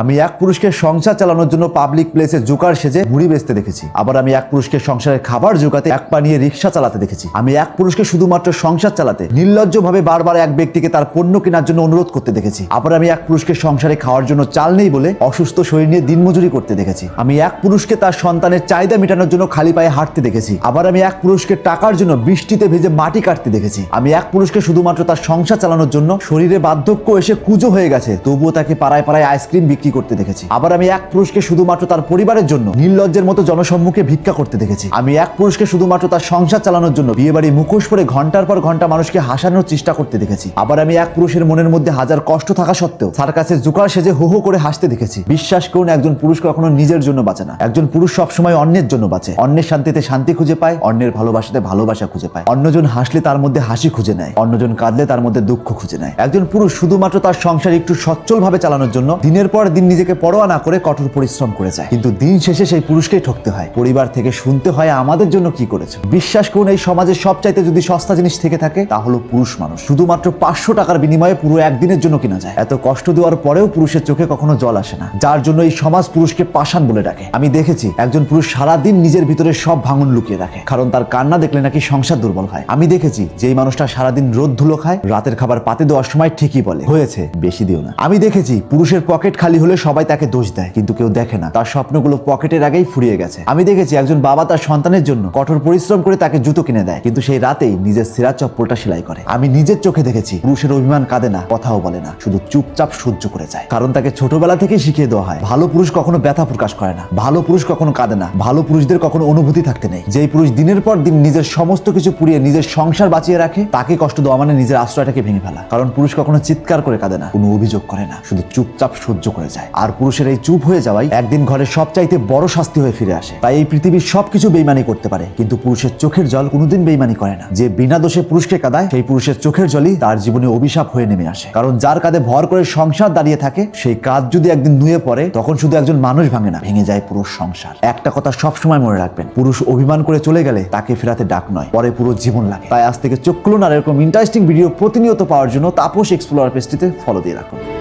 আমি এক পুরুষকে সংসার চালানোর জন্য পাবলিক প্লেসে জোকার সেজে মুড়ি বেচতে দেখেছি। আবার আমি এক পুরুষকে সংসারের খাবার জোগাতে এক পা নিয়ে রিক্সা চালাতে দেখেছি। আমি এক পুরুষকে শুধুমাত্র সংসার চালাতে নির্লজ্জভাবে বারবার এক ব্যক্তিকে তার পণ্য কেনার জন্য অনুরোধ করতে দেখেছি। আবার আমি এক পুরুষকে সংসারে খাওয়ার জন্য চাল নেই বলে অসুস্থ শরীর নিয়ে দিনমজুরি করতে দেখেছি। আমি এক পুরুষকে তার সন্তানের চাহিদা মেটানোর জন্য খালি পায়ে হাঁটতে দেখেছি। আবার আমি এক পুরুষকে টাকার জন্য বৃষ্টিতে ভেজে মাটি কাটতে দেখেছি। আমি এক পুরুষকে শুধুমাত্র তার সংসার চালানোর জন্য শরীরে বার্ধক্য এসে কুজো হয়ে গেছে, তবুও তাকে পাড়ায় পাড়ায় আইসক্রিম বিক্রি করতে দেখেছি? আবার আমি এক পুরুষকে শুধুমাত্র তার পরিবারের জন্য, নির্লজ্জের মতো জনসম্মুখে ভিক্ষা করতে দেখেছি। আমি এক পুরুষকে শুধুমাত্র তার সংসার চালানোর জন্য বিয়ে বাড়ি মুখোশ পরে ঘণ্টার পর ঘণ্টা মানুষকে হাসানোর চেষ্টা করতে দেখেছি। আবার আমি এক পুরুষের মনের মধ্যে হাজার কষ্ট থাকা সত্ত্বেও তার কাছে জোকার সেজে হো হো করে হাসতে দেখেছি। বিশ্বাস করুন, একজন পুরুষ কখনো নিজের জন্য বাঁচে না। একজন পুরুষ সবসময় অন্যের জন্য বাঁচে। অন্যের শান্তিতে শান্তি খুঁজে পায়, অন্যের ভালোবাসাতে ভালোবাসা খুঁজে পায়। অন্যজন হাসলে তার মধ্যে হাসি খুঁজে নেয়। অন্যজন কাঁদলে তার মধ্যে দুঃখ খুঁজে নেয়। একজন পুরুষ শুধুমাত্র তার সংসার একটু সচ্ছল ভাবে চালানোর জন্য, দিনের পর দিন নিজেকে পরোয়া না করে কঠোর পরিশ্রম করে যায়। কিন্তু দিন শেষে সেই পুরুষকেই ঠকতে হয়। পরিবার থেকে শুনতে হয়, আমাদের জন্য কি করেছে? বিশ্বাস করুন, এই সমাজের সবচাইতে যদি সস্তা জিনিস থেকে থাকে, তা হলো পুরুষ মানুষ। শুধুমাত্র পাঁচশো টাকার বিনিময়ে পুরো একদিনের জন্য কিনা যায়। এত কষ্ট দেওয়ার পরেও পুরুষের চোখে কখনো জল আসে না। যার জন্য এই সমাজ পুরুষকে পাষাণ বলে ডাকে। আমি দেখেছি, একজন পুরুষ সারাদিন নিজের ভিতরে সব ভাঙন লুকিয়ে রাখে। কারণ তার কান্না দেখলে নাকি সংসার দুর্বল হয়। আমি দেখেছি, যেই মানুষটা সারাদিন রোদ ধুলো খায়, রাতের খাবার পাতে দেওয়ার সময় ঠিকই বলে। হয়েছে, বেশি দিও না। আমি দেখেছি, পুরুষের পকেট খালি হলে সবাই তাকে দোষ দেয়, কিন্তু কেউ দেখে না। তার স্বপ্নগুলো পকেটের আগেই ফুরিয়ে গেছে। আমি দেখেছি একজন বাবা তার সন্তানের জন্য কঠোর পরিশ্রম করে তাকে জুতো কিনে দেয়, কিন্তু সেই রাতেই নিজের সিরা চপ্পলটা সেলাই করে। আমি নিজের চোখে দেখেছি, পুরুষের অভিমান কাঁদে না, কথাও বলে না, শুধু চুপচাপ সহ্য করে যায়। কারণ তাকে ছোটবেলা থেকেই শিখিয়ে দেওয়া হয়, ভালো পুরুষ কখনো ব্যথা প্রকাশ করে না, ভালো পুরুষ কখনো কাঁদে না, ভালো পুরুষদের কখনো অনুভূতি থাকতে নেই। যেই পুরুষ দিনের পর দিন নিজের সমস্ত কিছু পুড়িয়ে নিজের সংসার বাঁচিয়ে রাখে, তাকে কষ্ট দেওয়া মানে নিজের আশ্রয়টাকে ভেঙে ফেলা। কারণ পুরুষ কখনো চিৎকার করে কাঁদে না, কোনো অভিযোগ করে না, শুধু চুপচাপ সহ্য করে যায়। আর পুরুষের এই চুপ হয়ে যাওয়াই একদিন ঘরের সবচাইতে বড় শাস্তি হয়ে ফিরে আসে। তাই এই পৃথিবীর সবকিছু বেইমানি করতে পারে। কিন্তু পুরুষের চোখের জল কোনোদিন বেইমানি করে না। যে বিনা দোষে পুরুষকে কাঁদায়, সেই পুরুষের চোখের জলই তার জীবনে অভিশাপ হয়ে নেমে আসে। কারণ যার কাঁধে ভর করে সংসার দাঁড়িয়ে থাকে, সেই কাজ যদি একদিন নুয়ে পড়ে, তখন শুধু একজন মানুষ ভাঙে না, ভেঙে যায় পুরুষ সংসার। একটা কথা সবসময় মনে রাখবেন, পুরুষ অভিমান করে চলে গেলে তাকে ফেরাতে ডাক নয়, পরে পুরো জীবন লাগে। তাই আজ থেকে চোখ খুলুন আর এরকম ইন্টারেস্টিং ভিডিও প্রতিনিয়ত পাওয়ার জন্য তাপস এক্সপ্লোর পেজটিতে ফলো দিয়ে রাখুন।